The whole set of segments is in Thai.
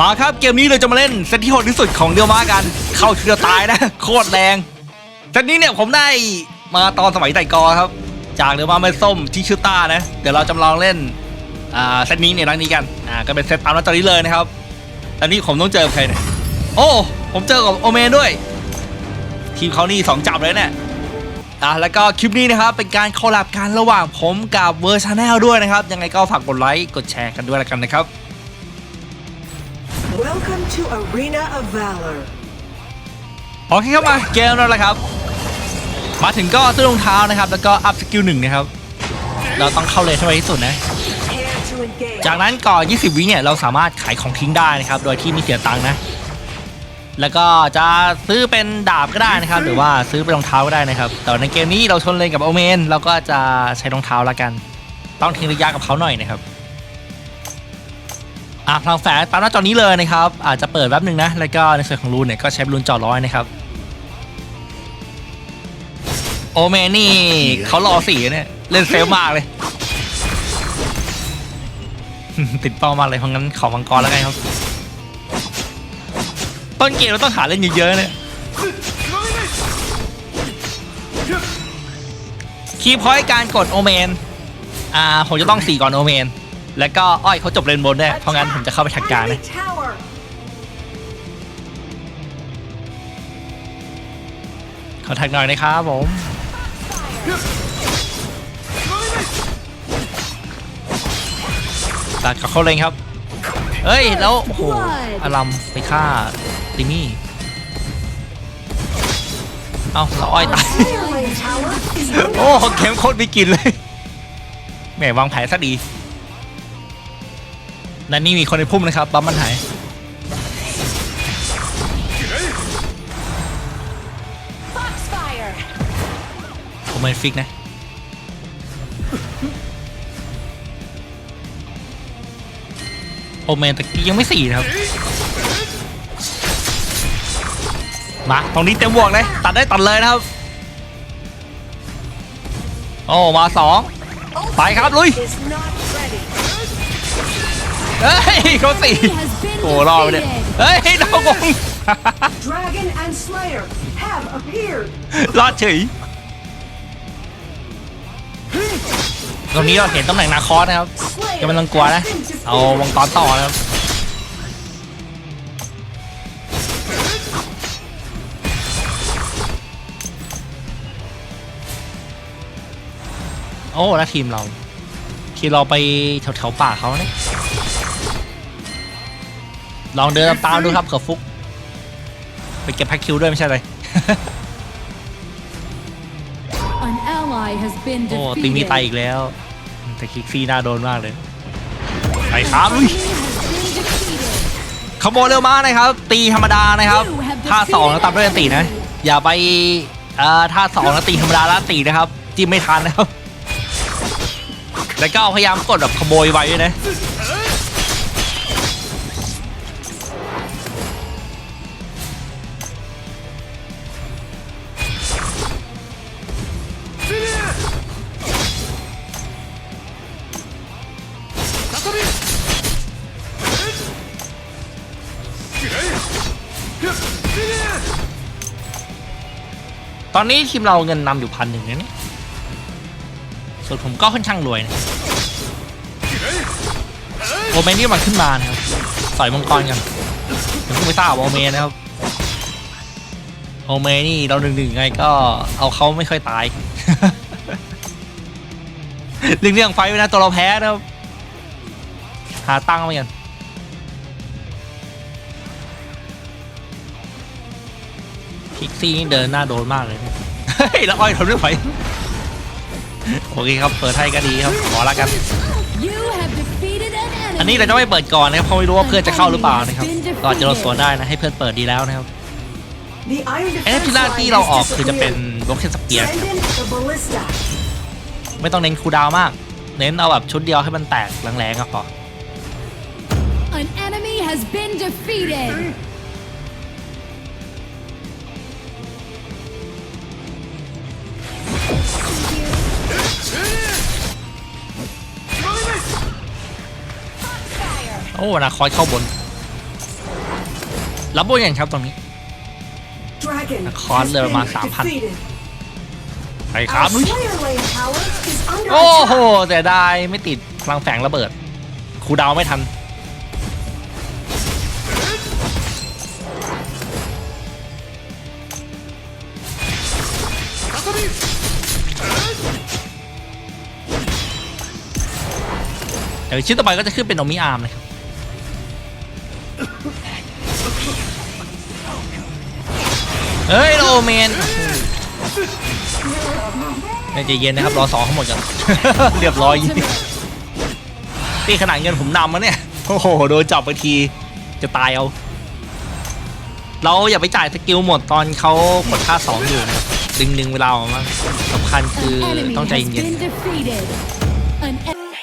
มาครับเกมนี้เราจะมาเล่นเซตที่โหดที่สุดของเดียวมากัน เข้าทีเดียวตายนะ โคตรแรงเซตนี้เนี่ยผมได้มาตอนสมัยไต่กอครับ จากเดียวมาเม็ดส้มที่ชื่อต้านะ เดี๋ยวเราจำลองเล่นอ่าเซตนี้ในรังนี้กันอ่าก็เป็นเซตตามนัดตอนนี้เลยนะครับตอนนี้ผมต้องเจอใครเนี่ยโอ้ผมเจอกับโอเมนด้วย ทีมเขานี่สองจับเลยเนี่ยอะแล้วก็คลิปนี้นะครับเป็นการคอลแลบกันระหว่างผมกับเวอร์ชาแนลด้วยนะครับ ยังไงก็ฝากกดไลค์กดแชร์กันด้วยแล้วกันนะครับ Welcome to Arena of Valor. โอเคครับมาเกมแล้วละครับ มาถึงก็ซื้อรองเท้านะครับ แล้วก็อัพสกิลหนึ่งนะครับ เราต้องเข้าเลนให้ไวที่สุดนะ Prepare to engage. จากนั้นก่อน 20 วิเนี่ย เราสามารถขายของทิ้งได้นะครับ โดยที่ไม่เสียตังค์นะ แล้วก็จะซื้อเป็นดาบก็ได้นะครับ หรือว่าซื้อเป็นรองเท้าก็ได้นะครับ แต่ในเกมนี้เราชนเลนกับโอเมน เราก็จะใช้รองเท้าละกัน ต้องทิ้งระยะกับเขาหน่อยนะครับ อะพลังแฝงตามหน้าจอนี้เลยนะครับ อาจจะเปิดแป๊บหนึ่งนะ แล้วก็ในส่วนของรูนเนี่ยก็ใช้รูนจอร้อยนะครับ โอเมนนี่เขารอสีเนี่ย เล่นเซลมากเลย ติดเป้ามากเลยเพราะงั้นขอมังกรแล้วกันครับ ต้นเกมเราต้องหาเล่นเยอะๆเนี่ยคีย์พอยต์การกดโอเมน อ่า ผมจะต้องสี่ก่อนโอเมน แล้วก็อ้อยเขาจบเลนบนได้วยเพราะงั้นผมจะเข้าไปทักกลารนะ Enemy tower. ขอทักหน่อยนะครับผมตัดกับเขาเลยครับเอ้ย แล้วโอ้โหอารัมไปฆ่าติมี่ เอ้าแล้วอ้อยตาย Your lane tower is โอ้เข็มโคตรมีกลินเลย แหมวางแผนซะดี นั่นนี่มีคนในพุ่มนะครับ บัมมันหาย Foxfire! ผมเป็นฟิกนะ โอเมนตะกี้ยังไม่สี่นะครับ มา ตรงนี้เต็มบวกเลย ตัดได้ตัดเลยนะครับ โอ้ มาสอง ไปครับ ลุย is not. เฮ้ยเขาสี่ has been โอ้รอดไปเนี่ย defeated. เฮ้ยดาวกง Dragon and Slayer have appeared. รอดเฉยตรงนี้เราเห็นตำแหน่งนาคอสนะครับ Slayer จะไม่ต้องกลัวนะ has been defeated. เอาวงกรต่อนะครับโอ้แล้วทีมเรา ทีมเราไปแถวแถวๆป่าเขาเนี่ย ลองเดินตามๆดูครับเผื่อฟุก ไปเก็บแพ็คคิวด้วยไม่ใช่เลย An ally has been โอ้ตีมี defeated. ไตอีกแล้ว แต่คิกซี่น่าโดนมากเลยไปครับอุ้ย Enemy has been defeated. ขโมยเร็วมากนะครับ ตีธรรมดานะครับ ท่าสองแล้วตามด้วยอันตีนะ อย่าไปเอ่อท่าสองแล้วตีธรรมดาแล้วตีนะครับ จิ้มไม่ทันนะครับ แล้วก็พยายามกดแบบขโมยไว้ด้วยนะต อนนี้ทีมเราเงินนำอยู่พันหนึ่งนะเนี่ยส่วนผมก็ค่อนข้างรวยนะโอเมนนี่มันขึ้นมานะครับใสอยมังกรกันยวเพิ่ทราบโอเมนนะครับโอเมนนี่เราหนึ่งหนึ่งไงก็เอาเขาไม่ค่อยตายเรื่องเรื่องไฟไว้นะตัวเราแพ้นะครับหาตั้งค์มากัน พิกซี่นี่เดินหน้าโดนมากเลยเนี่ยเฮ้ยแล้วอ้อยทนไม่ไหวโอเคครับเปิดให้ก็ดีครับขอละกัน You have defeated an enemy. อันนี้เราจะไม่เปิดก่อนนะครับเพราะไม่รู้ว่าเพื่อนจะเข้าหรือเปล่านะครับก็อาจจะโดนสวนได้นะให้เพื่อนเปิดดีแล้วนะครับ The Iron ไอ้ Defense ที่แรก line ที่เรา has ออกคือจะเป็น disappeared. บล็อกเชนสเปียร์ Send in the ballista. ไม่ต้องเน้นคูลดาวน์มาก เน้นเอาแบบชุดเดียวให้มันแตกแรงๆก็พอ อ้นาคอยเข้าบน รับบนอย่างครับตรงนี้ Dragon Khó has lừa been mà xả phạt. defeated. ไปครับ Our Slayer Lane Tower is under โอ้โห attack. แต่ได้ไม่ติดพลังแฝงระเบิดครูดาวไม่ทันเดี๋ยวชิ้นต่อไปก็จะขึ้นเป็นโนมิอาร์มเลยครับ เฮ้ยโรเมนใจเย็นนะครับรอสองเขาหมดกันเรียบร้อยนี่ขนาดเงินผมนำมาเนี่ยโอ้โหโดนจับไปทีจะตายเอา เราอย่าไปจ่ายสกิลหมดตอนเขากดค่าสองอยู่นะครับดึงดึงเวลาออกมาสำคัญคือ An enemy ต้องใจ has เย็น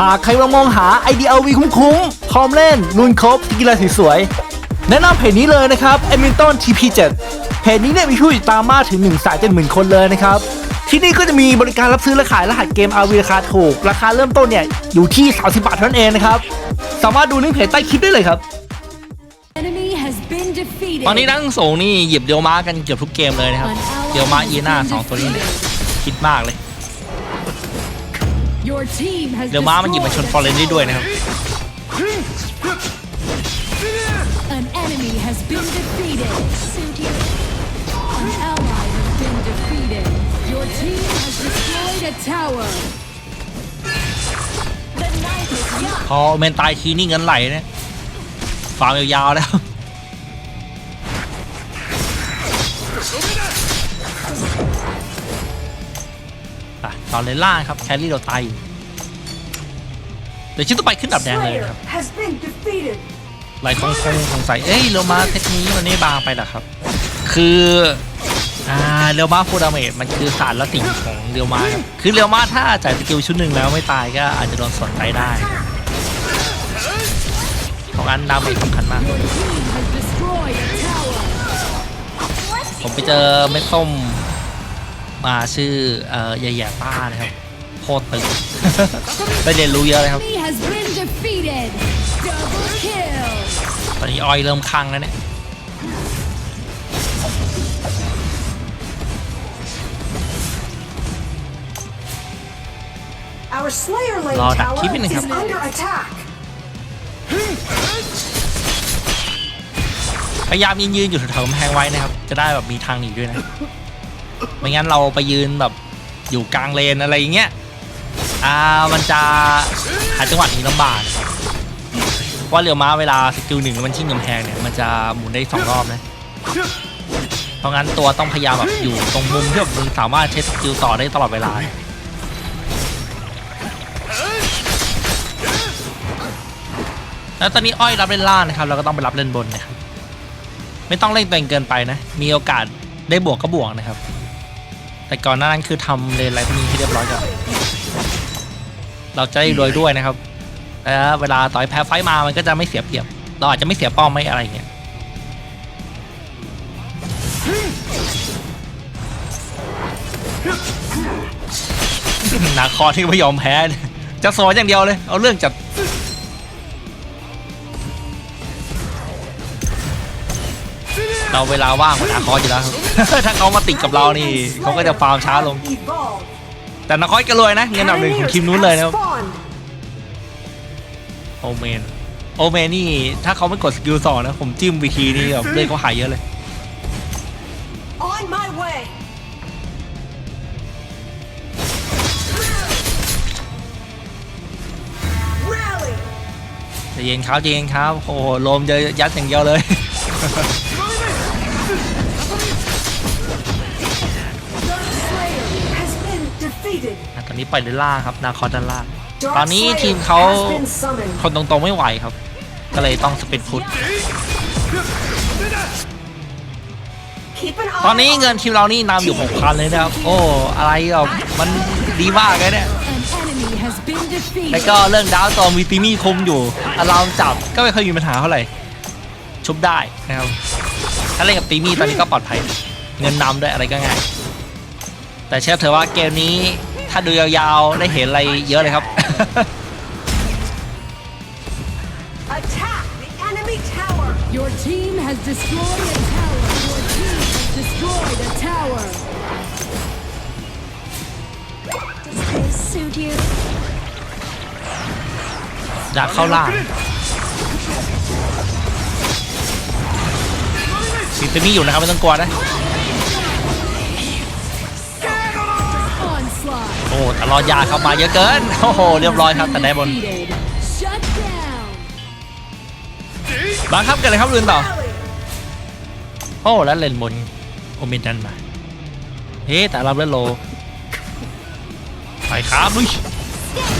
หากใครกำลังมองหา IDLV คุ้มๆพร้อมเล่นรุนครบกีฬาสีสวยแนะนำเพจนี้เลยนะครับ e m i n t o n TP7 เพจนี้เนี่ยมีผู้ติดตามมากถึง1นึ่งแสนเจ็ดหมื่นคนเลยนะครับที่นี่ก็จะมีบริการรับซื้อและขายรหัสเกม RV ราคาถูก ราคาเริ่มต้นเนี่ยอยู่ที่ 30 บาทเท่านั้นเองนะครับ สามารถดูลิงก์เพจใต้คลิปได้เลยครับ enemy has been defeated. ตอนนี้นักสูงนี่หยิบเดียวม้ากันเกือบทุกเกมเลยนะครับ เดียวม้าอีน่าสองตัวนี้เนี่ยคิดมากเลย Your team has เดียวม้ามันหยิบมาชนฟอร์เรนได้ด้วยนะครับ An enemy has been defeated. An ally has been defeated. Your team has destroyed a tower. พอเมนตายทีนี่เงินไหลเนี่ยฟาร์มยาวๆแล้ว ตอนเลนล่างครับแครี่เราตายอยู่เดี๋ยวชิ้นต่อไปขึ้นดับแดงเลย Slayer นะครับ has been defeated. หลายคนคงสงสัยเอ้ยเรยวมาเทคนี้มันไม่บางไปเหรอครับ คืออ่าเรียวมาฟูดาเมจมันคือสารละสิ่งของเรียวมาครับคือเรียวมาถ้าจ่ายสกิลชุดหนึ่งแล้วไม่ตายก็อาจจะโดนสวนใจได้เพราะงั้นดาเมจสำคัญมาก Your team has destroyed a tower. ผมไปเจอเม็ดส้ม มาชื่อเอ่อใหญ่ๆป้านะครับโคตรตึงได้เรียนรู้เยอะเลยครับ Enemy has been defeated. Double kill. ตอนนี้ออยเริ่มคลั่งแล้วเนี่ย Our Slayer Lane Lo đặt Tower kiếm cái này is không? under attack. พยายามยืนยืนอยู่แถวๆกำแพงไว้นะครับ จะได้แบบมีทางหนีด้วยนะ ไม่งั้นเราไปยืนแบบอยู่กลางเลนอะไรอย่างเงี้ยอ่ามันจะหาจังหวะนีลำบากนะครับเพราะว่าเรือม้าเวลาสกิลหนึ่งมันชิ่งกำแพงเนี่ยมันจะหมุนได้สองรอบนะเพราะงั้นตัวต้องพยายามแบบอยู่ตรงมุมที่แบบมันสามารถใช้สกิลต่อได้ตลอดเวลาแล้วตอนนี้อ้อยรับเล่นล่างนะครับเราก็ต้องไปรับเล่นบนนะครับไม่ต้องเร่งตัวเองเกินไปนะ มีโอกาสได้บวกก็บวกนะครับ แต่ก่อนหน้านั้นคือทำเลนไรพวกนี้ให้เรียบร้อยก่อนเราจะได้รวยด้วยนะครับแล้วเวลาต่อยแพ้ไฟมามันก็จะไม่เสียเปรียบ เราอาจจะไม่เสียป้อมไม่อะไรเงี้ยนาคอที่ไม่ยอมแพ้ จะสอนอย่างเดียวเลย เอาเรื่องจัดเราเวลาว่างกว่านาคออยู่แล้วครับ ถ้าเขามาติดกับเรานี่เขาก็จะฟาร์มช้าลง Evolved. แต่นาคอสก็รวยนะเงินอันดับหนึ่งของทีมนู้นเลยนะครับ Has spawned. โอเมนโอเมนนี่ถ้าเขาไม่กดสกิลสองนะผมจิ้มวิธีนี่แบบเลือดเขาหายเยอะเลย On my way. ใจะเย็นครับใจเย็นครับโอ้โหลมจะยัดอย่างเดียวเลย นนี้ปล่อยเลนล่างครับนาคอสด้านล่าง Dark ตอนนี้ Slayer ทีมเขา has been summoned. คนตรงๆไม่ไหวครับ ก็เลยต้องสปิดฟุต keep an eye ตอนนี้เงิน on ทีมเรานี่นำอยู่6,000เลยนะครับ โอ้ อะไรอะมันดีมากเลยเนี่ย An enemy has been defeated. แล้วก็เรื่องดาวตอมีติมี่คุมอยู่อารามจับก็ไม่เคยมีปัญหาเท่าไหร่ชุบได้นะครับ ถ้าเล่นกับตีมี่ตอนนี้ก็ปลอดภัย เงินนำด้วยอะไรก็ง่าย แต่เชื่อเถอะว่าเกมนี้ ถ้าดูยาวๆ ได้เห็นอะไรเยอะเลยครับ Attack the enemy tower. Your team has destroyed a tower. Your team has destroyed a tower. Does this suit you? อยากเข้าล่างสีตีมี่อยู่นะครับไม่ต้องกลัวนะ โอ้แต่รอยาเข้ามาเยอะเกิน โอ้โห เรียบร้อยครับแต่ได้บนบางคับกิดอะไรครับลืนต่อ โอ้ แล้วเลนบนโอเมนดันมา เฮ้แต่เราเล่นโลไปครับลุย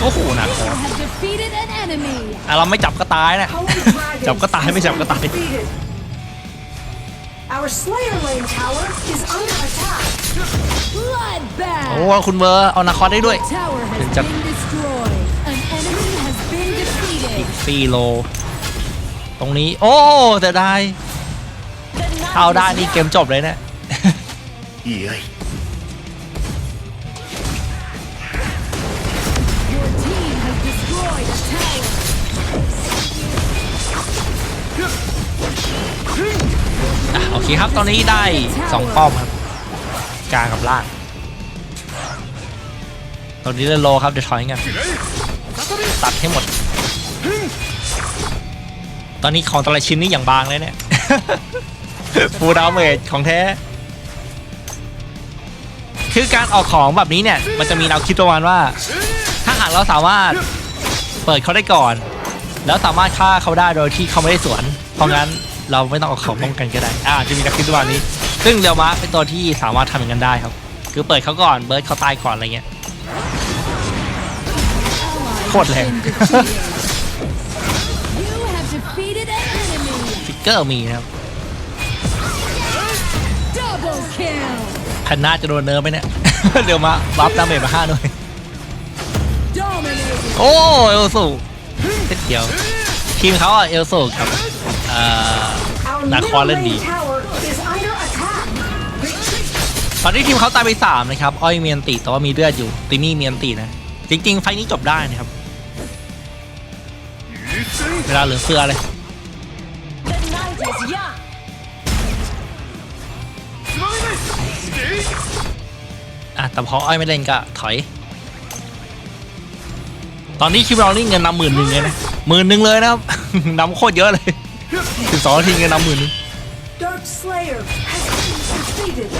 โอ้โหหนักคอ You have defeated an enemy. อะเราไม่จับก็ตายนะ จับก็ตายไม่จับก็ตาย Our Slayer Lane tower is under attack. โอ้ Bloodbath. คุณเบอร์เอานาคอได้ด้วย Tower has Good job. been destroyed. An enemy has been defeated. ซีโล ตรงนี้ โอ้แต่ได้เข้าได้นี่เกมจบเลยเนี่ย Your เคครับ ตอนนี้ได้สองป้อมครับกลางกับล่าง ตอนนี้เล่นโลครับ เดี๋ยวถอยกันตัดให้หมด ตอนนี้ของแต่ละชิ้นนี่อย่างบางเลยเนี่ยฟูดาวเมจของแท้ คือการออกของแบบนี้เนี่ย มันจะมีแนวคิดประมาณว่า ถ้าหากเราสามารถเปิดเขาได้ก่อน แล้วสามารถฆ่าเขาได้โดยที่เขาไม่ได้สวน เพราะงั้น เราไม่ต้องเอาของป้องกันก็ได้อ่าจะมีแนวคิดประมาณนี้ ซึ่งเรียวมะเป็นตัวที่สามารถทำอย่างนั้นได้ครับ คือเปิดเขาก่อนเบิร์ดเขาตายก่อนอะไรเงี้ย Ally Khôn has lẹ. been defeated. You have defeated an enemy. ฟิกเกอร์มีนะครับ Double kill. แพนน่าจะโดนเนิร์ฟไหมเนี่ยเดี๋ยวมาบัฟดาเมจมาห้าหน่วยโอ้เอลสูเท็ดเดียวทีมเขาอะเอลสูกับเอ่อ Our Not middle quality. lane tower is under attack. ตอนนี้ทีมเขาตายไปสามนะครับ อ้อยเมียนตีแต่ว่ามีเลือดอยู่ ตินี่เมียนตีนะ จริง ๆ ไฟนี้จบได้นะครับ เวลาเหลือเฟือเลยอะแต่พออ้อยไม่เล่นก็ถอย ตอนนี้คิวเรานี่เงินนำหมื่นหนึ่งเลยนะหมื่นหนึ่งเลยนะครับนำโคตรเยอะเลย สิบสองนาทีเงินนำหมื่นหนึ่ง Dark Slayer has been defeated.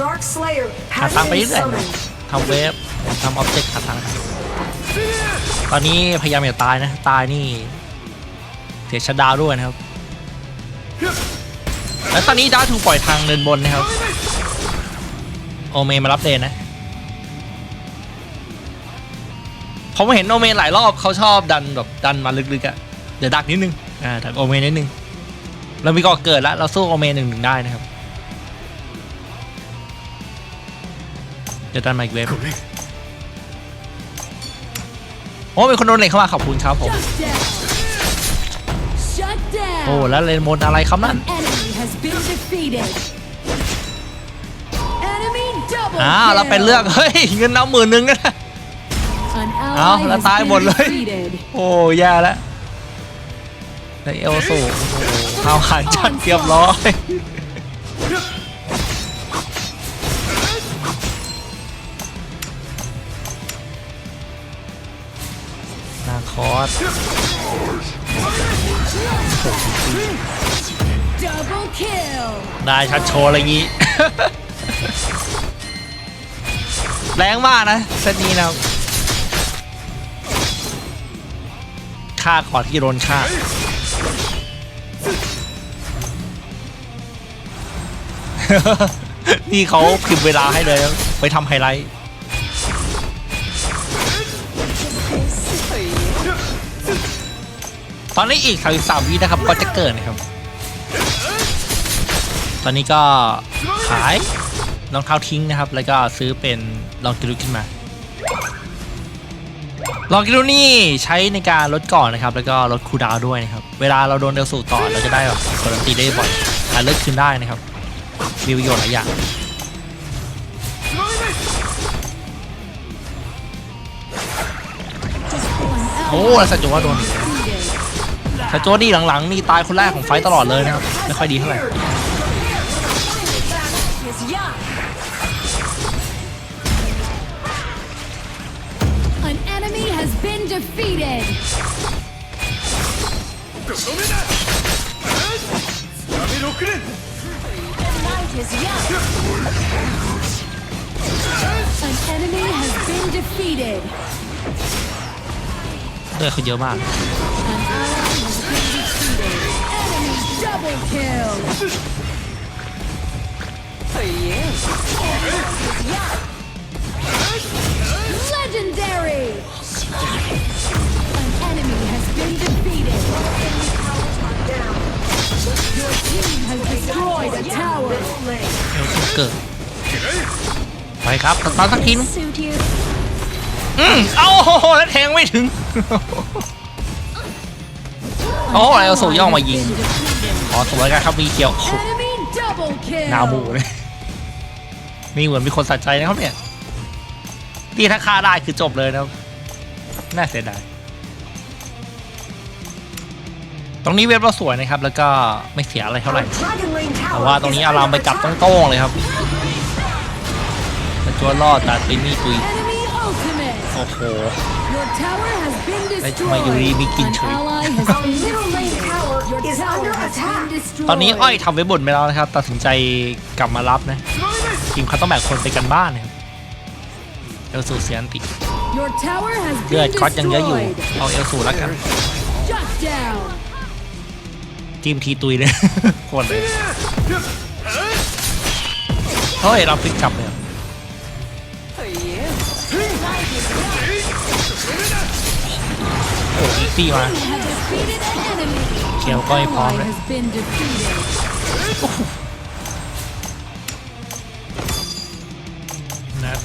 Dark Slayer หา has ทางไป been เรื่อยๆ summoned. ทำเวฟทำออบเจกต์หาทางตอนนี้พยายามอย่าตายนะ ตายนี่เสียชัดดาวน์ด้วยนะครับ แล้วตอนนี้ดาวถูกปล่อยทางเดินบนนะครับ โอเมนมารับเลนนะ ผมเห็นโอเมนหลายรอบเขาชอบดันแบบดันมาลึกๆอะ่ะเดี๋ยวดักนิดนึงอ่าดักโอเมนนิดนึงเรามีก่อเกิดแล้วเราสู้โอเมนหนึ่งหนึ่งได้นะครับเดี๋ยวดันมาอีกเวฟโอ้มีคนโดนเหล็กเข้ามาขอบคุณครับผม Shut down. Shut โอ้ down. แล้วเลนบนอะไรครับนั่น Enemy has been defeated. Enemy double อ้าวเราเป็นเรื่องเฮ้ยเงินน้ำหมื่นหนึ่งนะ An ally อ้าวแล้ว has ตาย been หมดเลย defeated. โอ้แย่แล้วในเอลสูโอ้โหเอาหันจัดเรียบร้อยนาคอส Double kill. ได้ชัดโชว์อะไรงี้ แรงมากนะเซตนี้นะครับ ฆ่าก่อนที่โดนฆ่านี่เขาพิมพ์เวลาให้เลยนะไปทำไฮไลท์ Does this suit you? ตอนนี้อีก33วินะครับก็จะเกิดนะครับ ตอนนี้ก็ขายรองเท้าทิ้งนะครับ แล้วก็ซื้อเป็นลองกิรุขึ้นมา ลองกิรุนี่ใช้ในการลดก่อนนะครับ แล้วก็ลดคูดาวด้วยนะครับ เวลาเราโดนเดลสูต่อเราจะได้แบบกดอันตีได้บ่อยหาเลิกคืนได้นะครับ มีประโยชน์หลายอย่างโอ้แล้วสัจจว่าโดนสัจจวนี่หลังๆนี่ตายคนแรกของไฟต์ตลอดเลยนะครับ ไม่ค่อยดีเท่าไหร่ has been defeated. The night is young. An enemy has been defeated. เลือดเขาเยอะมาก An ally has been defeated. Enemy double kill. Legendary. An enemy has been defeated. เอลซุเกิดไปครับตาร์ทสักทีนึงอืมเอ้าโอ้โหแล้วแทงไม่ถึง โอ้เอลสูย่องมายิงขอสวยกันครับมีเกี่ยวนาหมูเลยนี่เหมือนมีคนสัใจนะครับเนี่ย ที่ถ้าฆ่าได้คือจบเลยนะครับ น่าเสียดาย ตรงนี้เว็บเราสวยนะครับ แล้วก็ไม่เสียอะไรเท่าไหร่ Dragon Lane แต่ Tower ว่าตรงนี้ is อาราม under ไปจับ attack. โต้งๆเลยครับแต่ตัวรอดแต่ติมี่ตุย Enemy ultimate. โอ้โห Your tower has been เฮ้ย destroyed. ทำไมอยู่ดีมีกลิ่น An ฉุย ally has Our been middle lane defeated. tower Your is tower under has attack. been destroyed. ตอนนี้อ้อยทำไว้บนไปแล้วนะครับ ตัดสินใจกลับมารับนะทีมเขาต้องแบ่งคนไปกันบ้านนะครับเอลสูเสียนติ Your tower has เลือด been ก๊อตยังเยอะอยู่ destroyed. เอาเอลสูแล้วกัน Shut down. จิ้มทีตุยเลยโคตรเลย เฮ้ย เราพลิกกลับเลยเหรอโอ้อีกตีมา You have defeated an enemy. เคียวก็ไม่พร้อม Ally เลย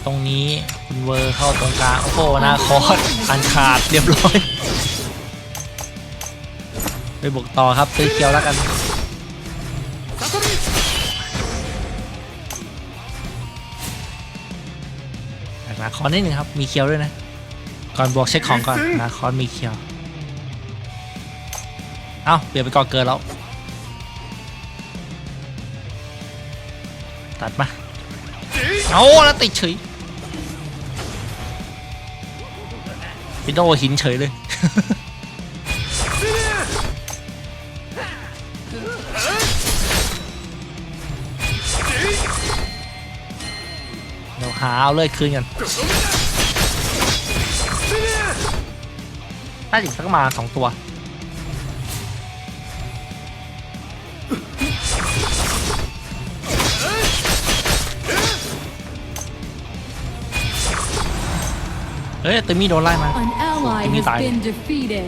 ตรงนี้คุณเวอร์เข้าตรงกลาง โอ้โหนาคอสอันขาดเรียบร้อย ไปบุกต่อครับซื้อเคียวแล้วกันนาคอนนิดนึงครับ มีเคียวด้วยนะ ก่อนบวกเช็คของก่อนนาคอนมีเคียว เอ้าเปลี่ยนไปก่อนเกินแล้ว ตัดมา เอาแล้วติดเฉย พี่โดหินเฉยเลย เดี๋ยวหาเอาเลยคืนกันน่าจะสักประมาสองตัว เฮ้ยเตมี่โดนไล่มา An ally Give me has time. been defeated.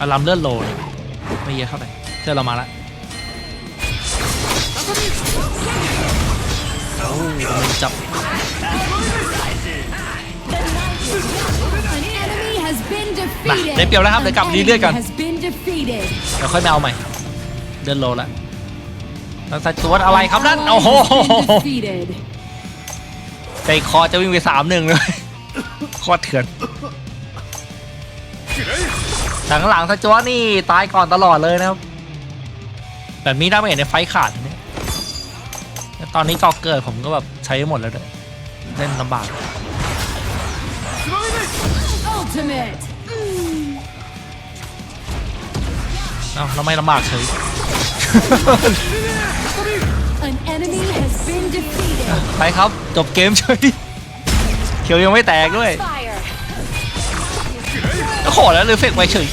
อารามเลื่อนโลเลยไม่เยอะเท่าไหร่เจอเรามาละโอ้มันจับ An enemy has been มา defeated. ได้เปรียบแล้วครับเดี๋ยวกลับ An รีเลือด enemy กัน has been defeated. เดี๋ยวค่อยมาเอาใหม่เลื่อนโลแล้ว แล้วสัตว์ตัวอะไรครับนั่น Ally โอ้โห has been defeated. ใจคอจะวิ่งไปสามหนึ่งเลยโคตรเถื่อนหลังหลังๆสจวตนี่ตายก่อนตลอดเลยนะครับ แบบนี้ได้ไม่เห็นในไฟท์ขาดนะเนี่ยแล้วตอนนี้กอเกิดผมก็แบบใช้หมดแล้วด้วยเล่นลำบาก Ultimate. เอ้าแล้วไม่ลำบากเฉย An enemy has been defeated. ไปครับ จบเกมเฉยเขียวยังไม่แตกด้วย Fire. โอ้โหแล้วเลยเฟกไปเฉย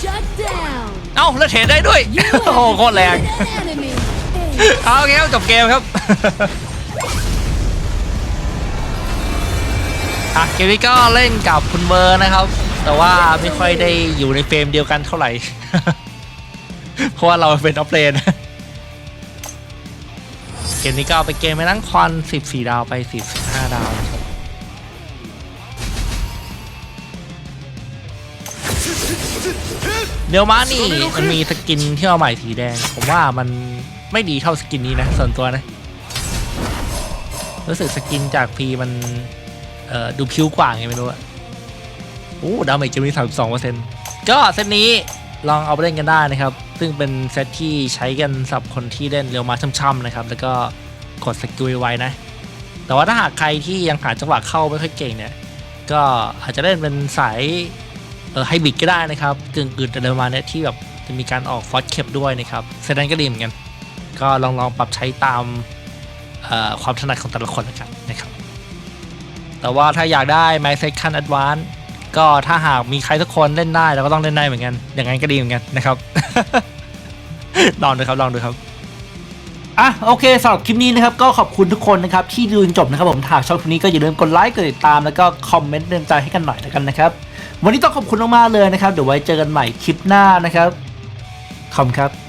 Shut down. เอ้าแล้วเทรดได้ด้วย You โอ้โห have โคตรแรง defeated an enemy. เอาโอเคครับจบเกมครับ อะเกมนี้ก็เล่นกับคุณเวอร์นะครับ แต่ว่าไม่ค่อยได้อยู่ในเฟรมเดียวกันเท่าไหร่ เพราะว่าเราเป็นออฟเลนเกมนี้ก็เอาไปเกมไปนั่งควัน14 ดาวไป 15 ดาวนะครับเดี๋ยวมานี่มันมีสกินที่เอาใหม่สีแดง ผมว่ามันไม่ดีเท่าสกินนี้นะ ส่วนตัวนะ รู้สึกสกินจากพีมัน เอ่อ ดูพิ้วกว่าไงไม่รู้อะโอ้ดาเมจจะมี 32เปอร์เซ็นก็เซตนี้ลองเอาไปเล่นกันได้นะครับ ซึ่งเป็นเซตที่ใช้กันสำหรับคนที่เล่นเร็วมาช่ำๆนะครับ แล้วก็กดสกิลไว้นะ แต่ว่าถ้าหากใครที่ยังหาจังหวะเข้าไม่ค่อยเก่งเนี่ย ก็อาจจะเล่นเป็นสายเออไฮบริดก็ได้นะครับกึ่งอื่นแต่เดิมมาเนี่ยที่แบบจะมีการออกฟอสเคปด้วยนะครับเซตนั้นก็ดีเหมือนกัน ก็ลองลองปรับใช้ตามความถนัดของแต่ละคนแล้วกันนะครับ แต่ว่าถ้าอยากได้ My Second Advance ก็ถ้าหากมีใครสักคนเล่นได้เราก็ต้องเล่นได้เหมือนกัน อย่างนั้นก็ดีเหมือนกันนะครับ ลองดูครับลองดูครับอะโอเคสำหรับคลิปนี้นะครับก็ขอบคุณทุกคนนะครับที่ดูจนจบนะครับผมหากชอบคลิปนี้ก็อย่าลืมกดไลค์กดติดตามแล้วก็คอมเมนต์เตือนใจให้กันหน่อยแล้วกันนะครับ วันนี้ต้องขอบคุณมากๆเลยนะครับเดี๋ยวไว้เจอกันใหม่คลิปหน้านะครับขอบคุณครับ